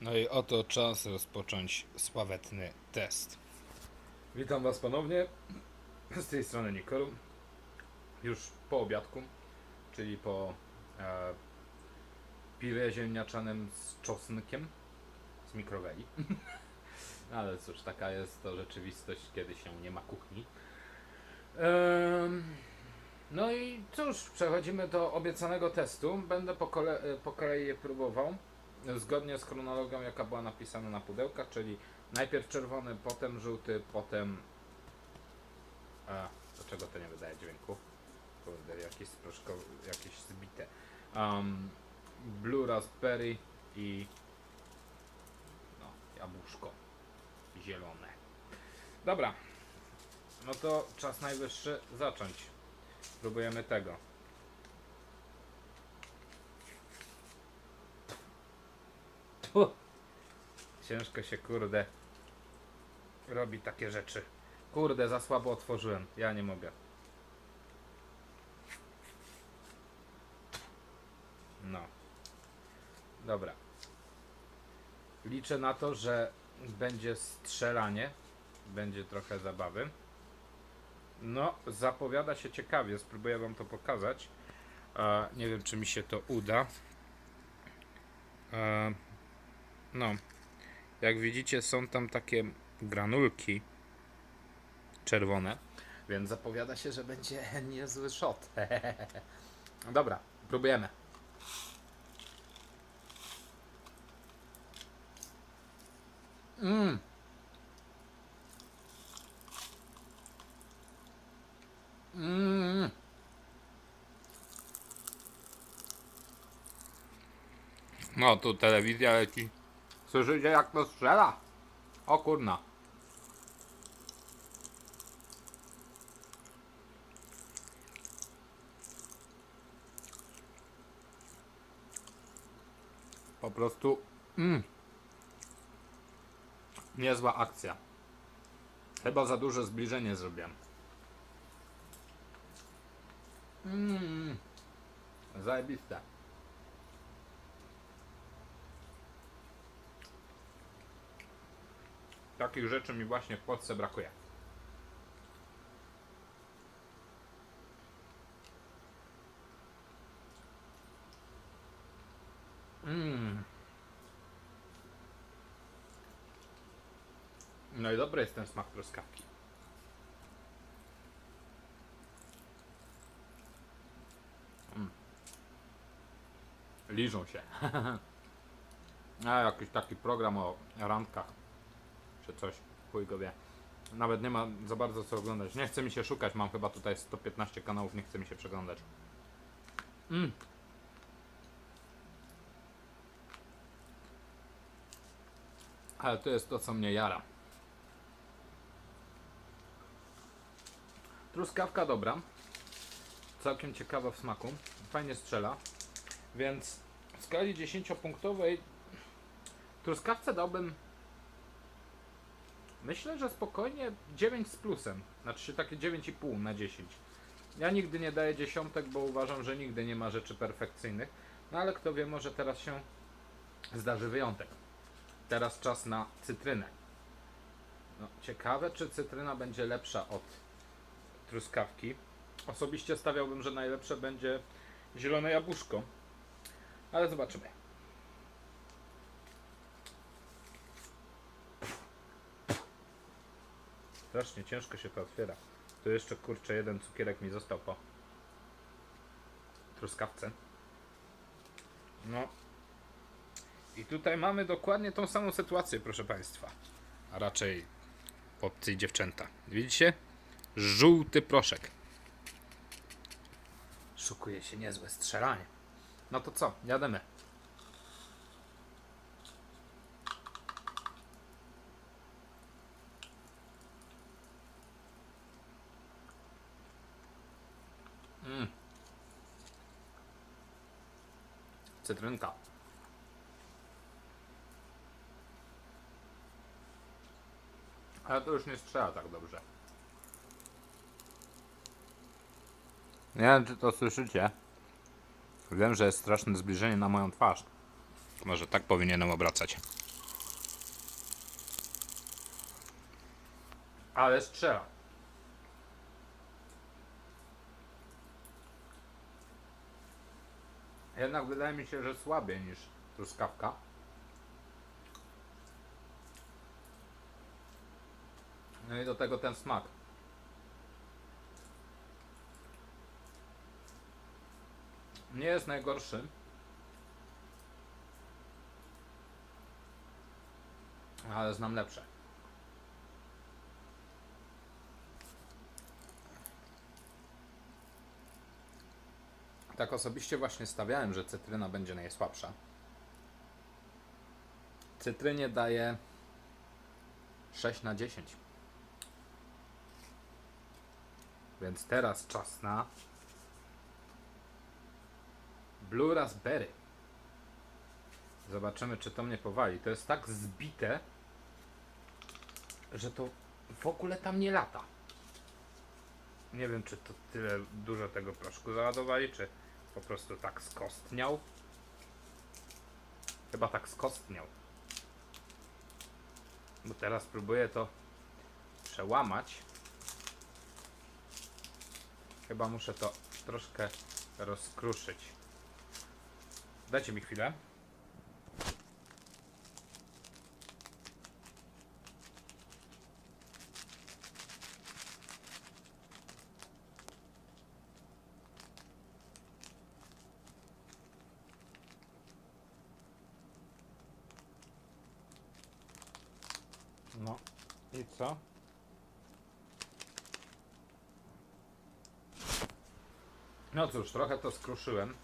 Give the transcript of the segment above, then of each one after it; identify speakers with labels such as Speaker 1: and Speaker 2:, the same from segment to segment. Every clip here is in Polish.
Speaker 1: No i oto czas rozpocząć sławetny test. Witam Was ponownie. Z tej strony Nikolu. Już po obiadku, czyli po e, pirę ziemniaczanym z czosnkiem z mikroweli. Ale cóż, taka jest to rzeczywistość, kiedy się nie ma kuchni. Em, no i cóż, przechodzimy do obiecanego testu. Będę po, kole, po kolei je próbował. Zgodnie z chronologią, jaka była napisana na pudełkach, czyli najpierw czerwony, potem żółty, potem. A, dlaczego to nie wydaje dźwięku? Kurde, jakieś sproszkowe, jakieś zbite. Um, Blue Raspberry i. No, jabłuszko. Zielone. Dobra. No to czas najwyższy zacząć. Próbujemy tego. Ciężko się, kurde, robi takie rzeczy. Kurde, za słabo otworzyłem. Ja nie mogę. No. Dobra. Liczę na to, że będzie strzelanie. Będzie trochę zabawy. No, zapowiada się ciekawie. Spróbuję Wam to pokazać. E, nie wiem, czy mi się to uda. E, no, jak widzicie, są tam takie granulki czerwone, więc zapowiada się, że będzie niezły shot. Dobra, próbujemy. Mmm. Mmm. No, tu telewizja leci. Słyszycie jak to strzela? O kurna. Po prostu mm. niezła akcja. Chyba za duże zbliżenie zrobiłem. Mm. Zajebiste. Takich rzeczy mi właśnie w Polsce brakuje. Mm. No i dobry jest ten smak truskawki. Mm. Liżą się. A jakiś taki program o randkach coś, chuj go wie. Nawet nie ma za bardzo co oglądać. Nie chce mi się szukać, mam chyba tutaj 115 kanałów, nie chce mi się przeglądać. Mm. Ale to jest to, co mnie jara. Truskawka dobra. Całkiem ciekawa w smaku. Fajnie strzela. Więc w skali 10-punktowej truskawce dałbym Myślę, że spokojnie 9 z plusem. Znaczy takie 9,5 na 10. Ja nigdy nie daję dziesiątek, bo uważam, że nigdy nie ma rzeczy perfekcyjnych. No ale kto wie, może teraz się zdarzy wyjątek. Teraz czas na cytrynę. No, ciekawe, czy cytryna będzie lepsza od truskawki. Osobiście stawiałbym, że najlepsze będzie zielone jabłuszko. Ale zobaczymy. Strasznie ciężko się to otwiera. Tu jeszcze kurczę jeden cukierek mi został po truskawce. No. I tutaj mamy dokładnie tą samą sytuację, proszę Państwa. A raczej chłopcy i dziewczęta. Widzicie? Żółty proszek. Szukuje się niezłe strzelanie. No to co? Jademy. Cytrynka. Ale to już nie strzela tak dobrze. Nie wiem, czy to słyszycie. Wiem, że jest straszne zbliżenie na moją twarz. Może tak powinienem obracać. Ale strzela. Jednak wydaje mi się, że słabiej niż truskawka. No i do tego ten smak. Nie jest najgorszy. Ale znam lepsze. Tak osobiście właśnie stawiałem, że cytryna będzie najsłabsza. Cytrynie daje 6 na 10. Więc teraz czas na Blue Raspberry. Zobaczymy, czy to mnie powali. To jest tak zbite, że to w ogóle tam nie lata. Nie wiem, czy to tyle dużo tego proszku załadowali, czy po prostu tak skostniał. Chyba tak skostniał. Bo teraz próbuję to przełamać. Chyba muszę to troszkę rozkruszyć. Dajcie mi chwilę. No i co? No cóż, trochę to skruszyłem,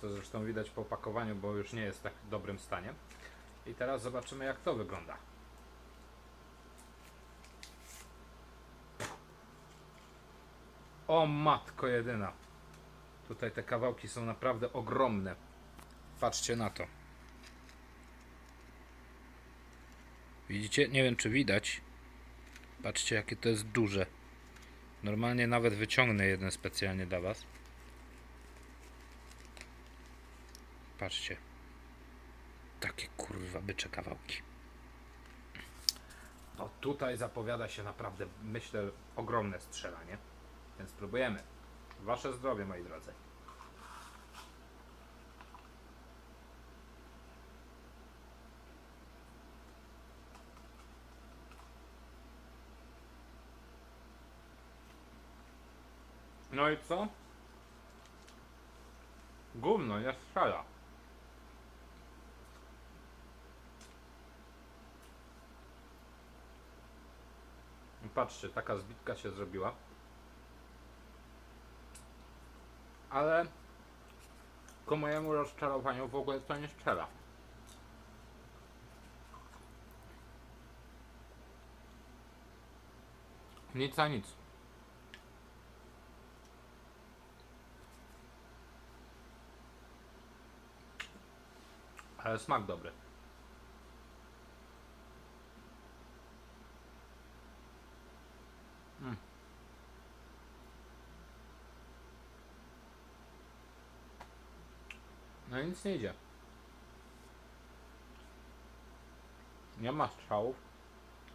Speaker 1: co zresztą widać po opakowaniu, bo już nie jest w tak dobrym stanie. I teraz zobaczymy jak to wygląda. O matko jedyna. Tutaj te kawałki są naprawdę ogromne. Patrzcie na to. Widzicie? Nie wiem czy widać. Patrzcie jakie to jest duże. Normalnie nawet wyciągnę jeden specjalnie dla Was. Patrzcie. Takie kurwa bycze kawałki. No tutaj zapowiada się naprawdę, myślę, ogromne strzelanie. Więc spróbujemy. Wasze zdrowie, moi drodzy. No i co? Gówno, nie strzela. Patrzcie, taka zbitka się zrobiła. Ale ku mojemu rozczarowaniu w ogóle to nie strzela. Nic a nic. Ale smak dobry. Mm. No nic nie idzie. Nie ma strzałów.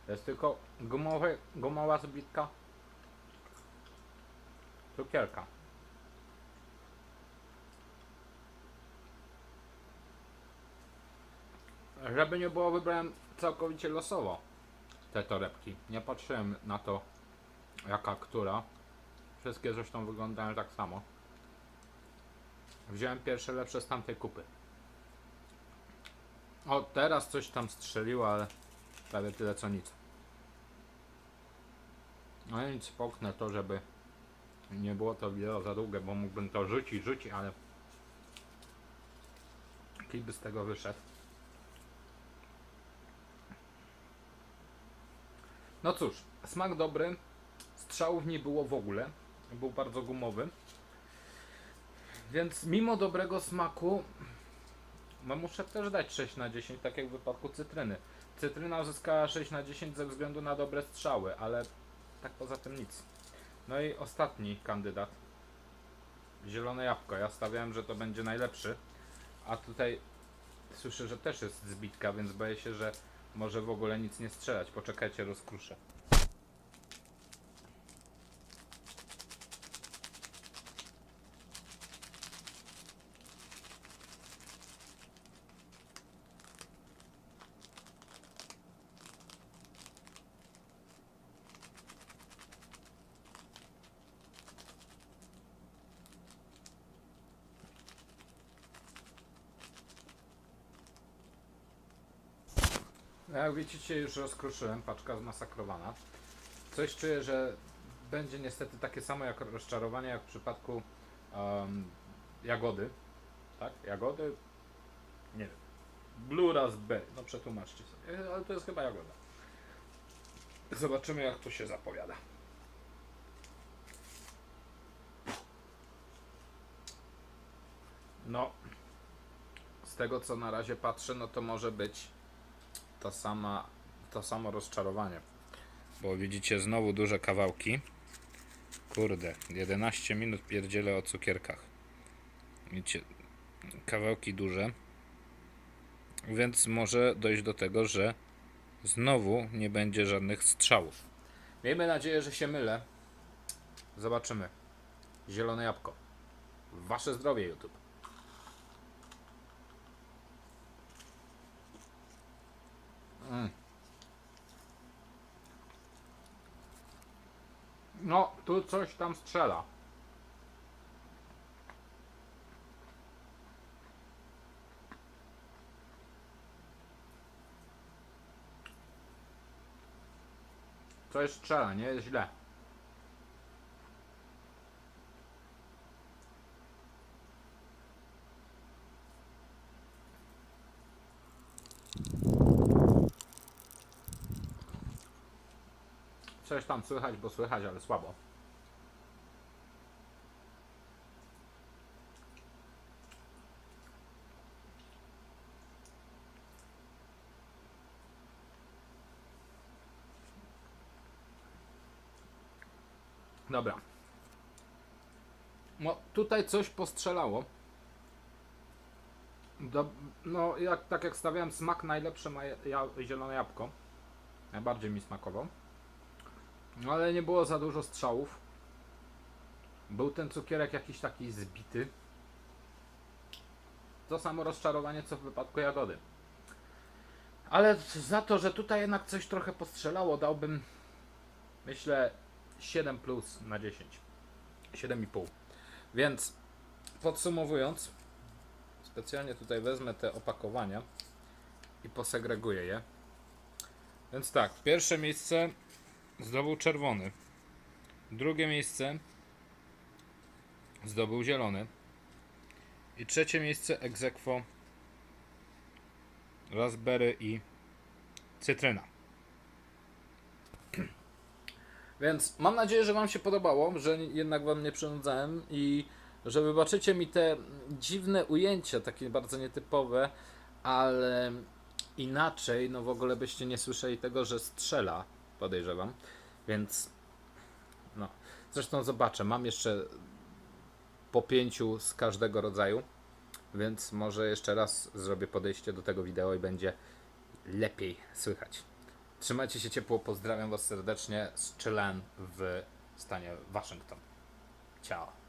Speaker 1: Jest tylko gumowy, gumowa zbitka. Cukierka. Żeby nie było, wybrałem całkowicie losowo te torebki. Nie patrzyłem na to, jaka która. Wszystkie zresztą wyglądają tak samo. Wziąłem pierwsze lepsze z tamtej kupy. O, teraz coś tam strzeliło, ale prawie tyle co nic. No nic, poknę to, żeby nie było to wideo za długie, bo mógłbym to rzucić, rzucić, ale by z tego wyszedł. No cóż, smak dobry, strzałów nie było w ogóle, był bardzo gumowy. Więc mimo dobrego smaku, no muszę też dać 6 na 10, tak jak w wypadku cytryny. Cytryna uzyskała 6 na 10 ze względu na dobre strzały, ale tak poza tym nic. No i ostatni kandydat. Zielone jabłko. Ja stawiałem, że to będzie najlepszy, a tutaj słyszę, że też jest zbitka, więc boję się, że może w ogóle nic nie strzelać. Poczekajcie, rozkruszę. Jak widzicie, już rozkruszyłem, paczka zmasakrowana. Coś czuję, że będzie niestety takie samo jak rozczarowanie, jak w przypadku em, jagody. Tak? Jagody? Nie wiem. Blue Raspberry. No przetłumaczcie sobie. E, Ale to jest chyba jagoda. Zobaczymy jak to się zapowiada. No, z tego co na razie patrzę, no to może być ta sama, to samo rozczarowanie. Bo widzicie znowu duże kawałki. Kurde, 11 minut pierdzielę o cukierkach. Widzicie, kawałki duże. Więc może dojść do tego, że znowu nie będzie żadnych strzałów. Miejmy nadzieję, że się mylę. Zobaczymy. Zielone jabłko. Wasze zdrowie, YouTube. Mm. No, tu coś tam strzela. Coś strzela, nie jest źle. Coś tam słychać, bo słychać, ale słabo. Dobra. No, tutaj coś postrzelało. Do, no, jak, tak jak stawiałem, smak najlepszy ma ja, zielone jabłko. Najbardziej mi smakował. No, ale nie było za dużo strzałów. Był ten cukierek jakiś taki zbity. To samo rozczarowanie, co w wypadku jagody. Ale za to, że tutaj jednak coś trochę postrzelało, dałbym myślę 7 plus na 10. 7,5. Więc podsumowując, specjalnie tutaj wezmę te opakowania i posegreguję je. Więc tak, pierwsze miejsce zdobył czerwony. Drugie miejsce zdobył zielony. I trzecie miejsce aequo raspberry i cytryna. Więc mam nadzieję, że Wam się podobało, że jednak Wam nie przynudzałem i że wybaczycie mi te dziwne ujęcia, takie bardzo nietypowe, ale inaczej, no w ogóle byście nie słyszeli tego, że strzela, podejrzewam. Więc no, zresztą zobaczę, mam jeszcze po pięciu z każdego rodzaju, więc może jeszcze raz zrobię podejście do tego wideo i będzie lepiej słychać. Trzymajcie się ciepło, pozdrawiam Was serdecznie z Chilen w stanie Waszyngton. Ciao.